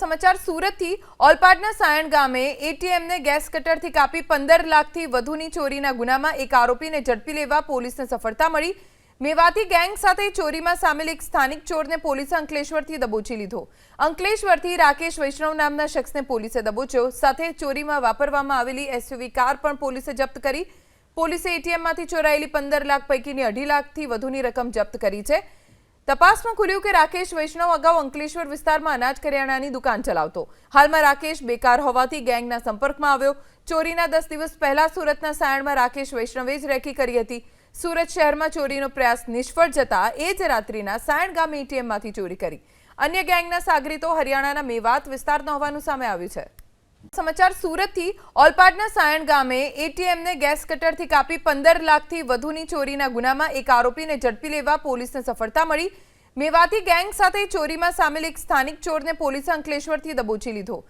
સમાચાર સુરતથી ઓલપાડના સાયણ ગામે એટીએમને ગેસ કટરથી કાપી પંદર લાખથી વધુની ચોરીના ગુનામાં એક આરોપીને ઝડપી લેવા પોલીસને સફળતા મળી. મેવાતી ગેંગ સાથે ચોરીમાં સામેલ એક સ્થાનિક ચોરને પોલીસે અંકલેશ્વરથી દબોચી લીધો. અંકલેશ્વરથી રાકેશ વૈષ્ણવ નામના શખ્સને પોલીસે દબોચ્યો. સાથે ચોરીમાં વાપરવામાં આવેલી એસયુવી કાર પણ પોલીસે જપ્ત કરી. પોલીસે એટીએમમાંથી ચોરાયેલી પંદર લાખ પૈકીની અઢી લાખથી વધુની રકમ જપ્ત કરી છે. તપાસમાં ખુલ્યું કે રાકેશ, વૈષ્ણવ અગાઉ અંકલેશ્વર વિસ્તારમાં અનાજ કરિયાણાની દુકાન ચલાવતો. હાલમાં રાકેશ બેકાર હોવાથી ગેંગના સંપર્કમાં આવ્યો. ચોરીના દસ દિવસ પહેલા સુરતના સાયણમાં રાકેશ વૈષ્ણવે જ રેકી કરી હતી. સુરત શહેરમાં ચોરીનો પ્રયાસ નિષ્ફળ જતા એ જ રાત્રિના સાયણ ગામે એટીએમમાંથી ચોરી કરી. અન્ય ગેંગના સાગરીતો હરિયાણાના મેવાત વિસ્તારના હોવાનું સામે આવ્યું છે. સમાચાર સુરતથી, ઓલપાડના સાયણ ગામે એટીએમને ગેસ કટરથી કાપી પંદર લાખથી વધુની ચોરીના ગુનામાં એક આરોપીને ઝડપી લેવા પોલીસને સફળતા મળી. મેવાતી ગેંગ સાથે ચોરીમાં સામેલ એક સ્થાનિક ચોરને પોલીસે અંકલેશ્વરથી દબોચી લીધો.